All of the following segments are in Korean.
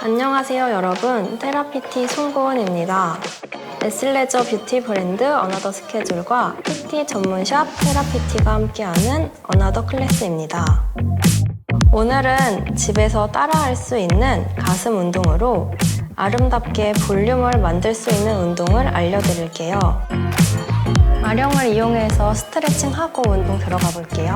안녕하세요 여러분. 테라피티 송고은입니다. 에슬레저 뷰티 브랜드 어나더 스케줄과 PT 전문샵 테라피티가 함께하는 어나더 클래스입니다. 오늘은 집에서 따라할 수 있는 가슴 운동으로 아름답게 볼륨을 만들 수 있는 운동을 알려드릴게요. 아령을 이용해서 스트레칭하고 운동 들어가 볼게요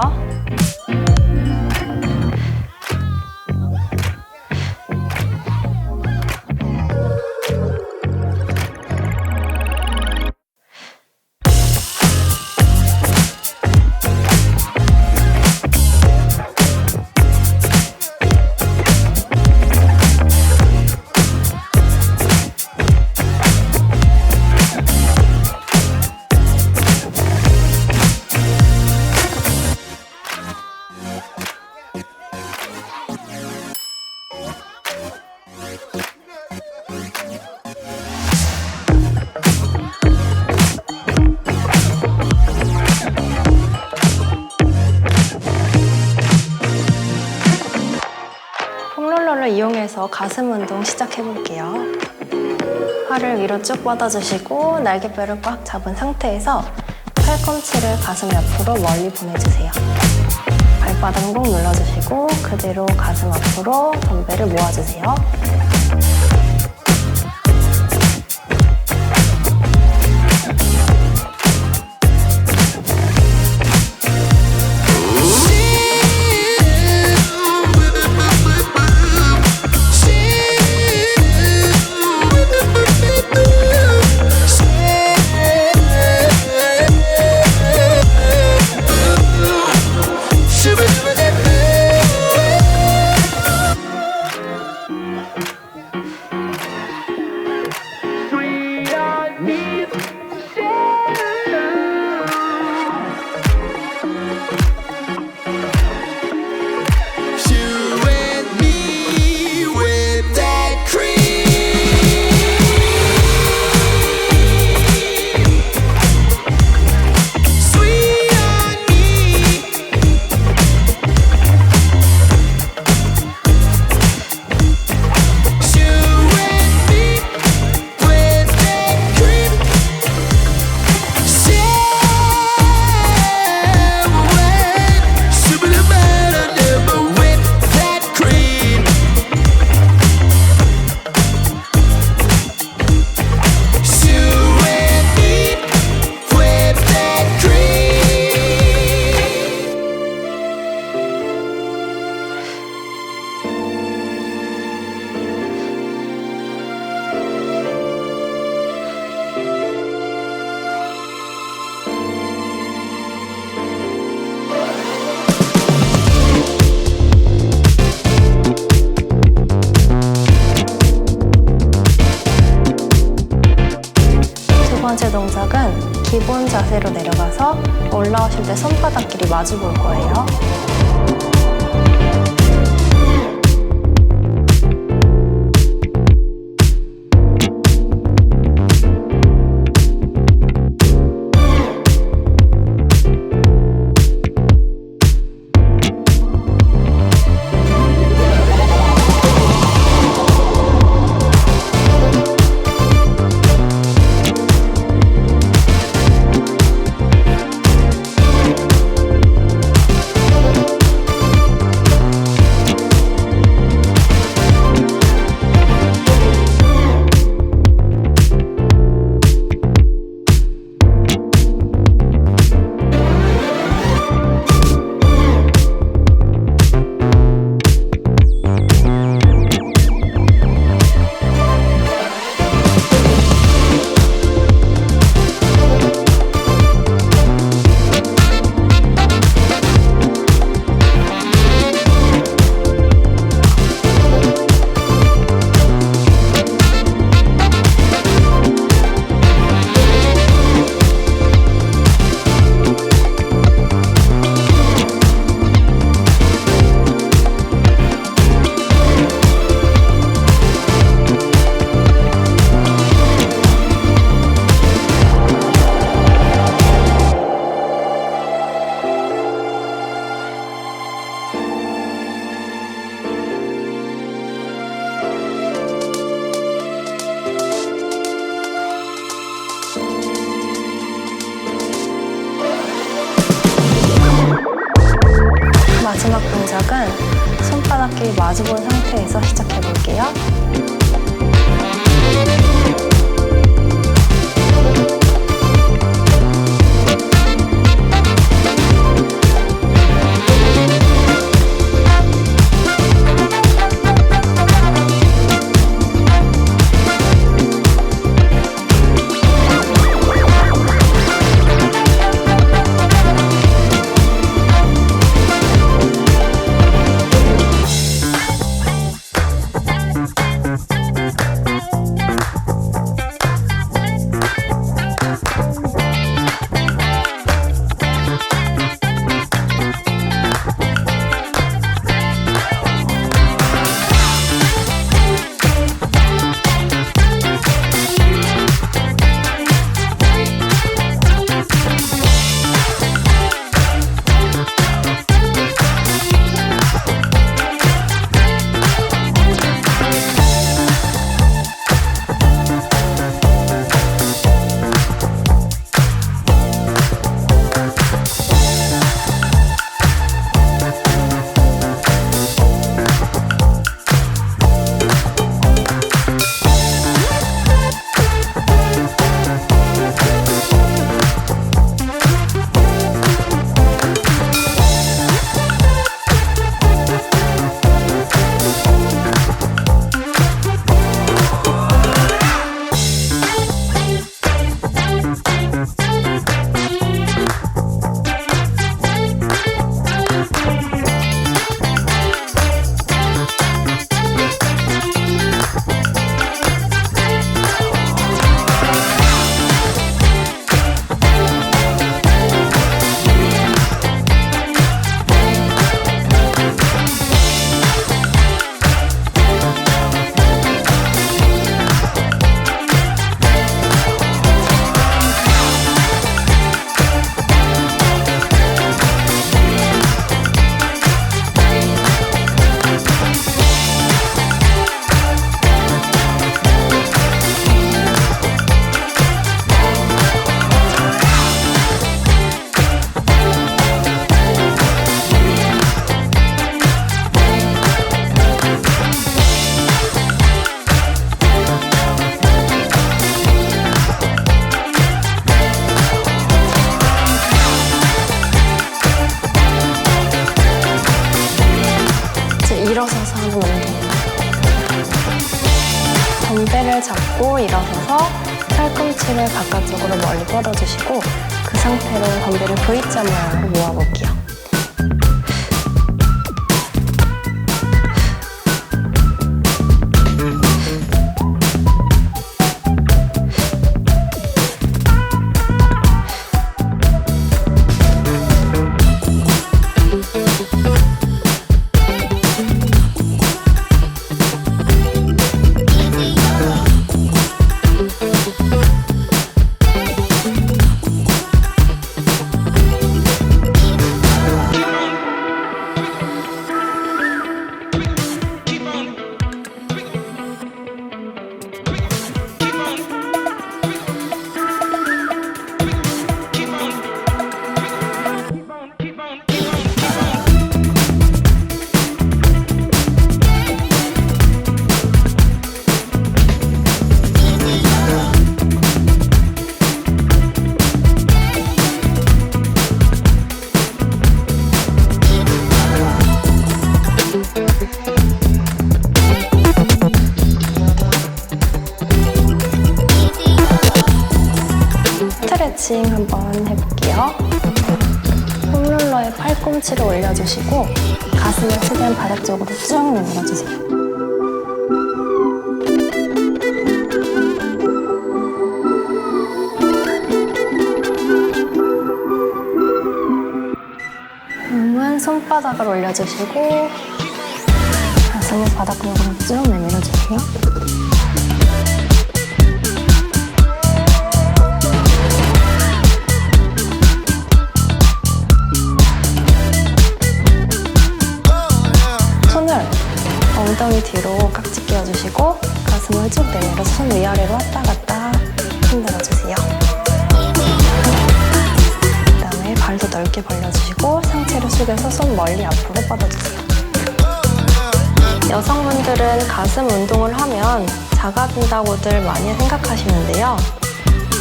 이용해서 가슴 운동 시작해 볼게요. 팔을 위로 쭉 뻗어주시고 날개뼈를 꽉 잡은 상태에서 팔꿈치를 가슴 옆으로 멀리 보내주세요. 발바닥 꼭 눌러주시고 그대로 가슴 앞으로 덤벨을 모아주세요. 번째 동작은 기본 자세로 내려가서 올라오실 때 손바닥끼리 마주 볼 거예요. 마주본 상태에서 시작해 볼게요. 일어서서 하는 운동. 덤벨을 잡고 일어서서 팔꿈치를 바깥쪽으로 멀리 뻗어주시고 그 상태로 덤벨을 V자 모양으로 모아볼게요. 스트레칭 한번 해볼게요. 홈롤러에 팔꿈치를 올려주시고 가슴을 최대한 바닥 쪽으로 쭉 내밀어주세요. 몸은 손바닥을 올려주시고 가슴을 바닥 쪽으로 쭉 내밀어주세요. 엉덩이 뒤로 깍지 끼워주시고 가슴을 쭉 내밀어서 손 위아래로 왔다 갔다 흔들어주세요. 그 다음에 발도 넓게 벌려주시고 상체를 숙여서 손 멀리 앞으로 뻗어주세요. 여성분들은 가슴 운동을 하면 작아진다고들 많이 생각하시는데요.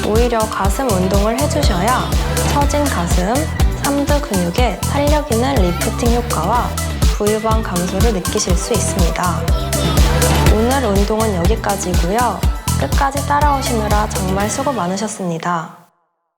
오히려 가슴 운동을 해주셔야 처진 가슴, 삼두 근육의 탄력 있는 리프팅 효과와 부유방 감소를 느끼실 수 있습니다. 오늘 운동은 여기까지고요. 끝까지 따라오시느라 정말 수고 많으셨습니다.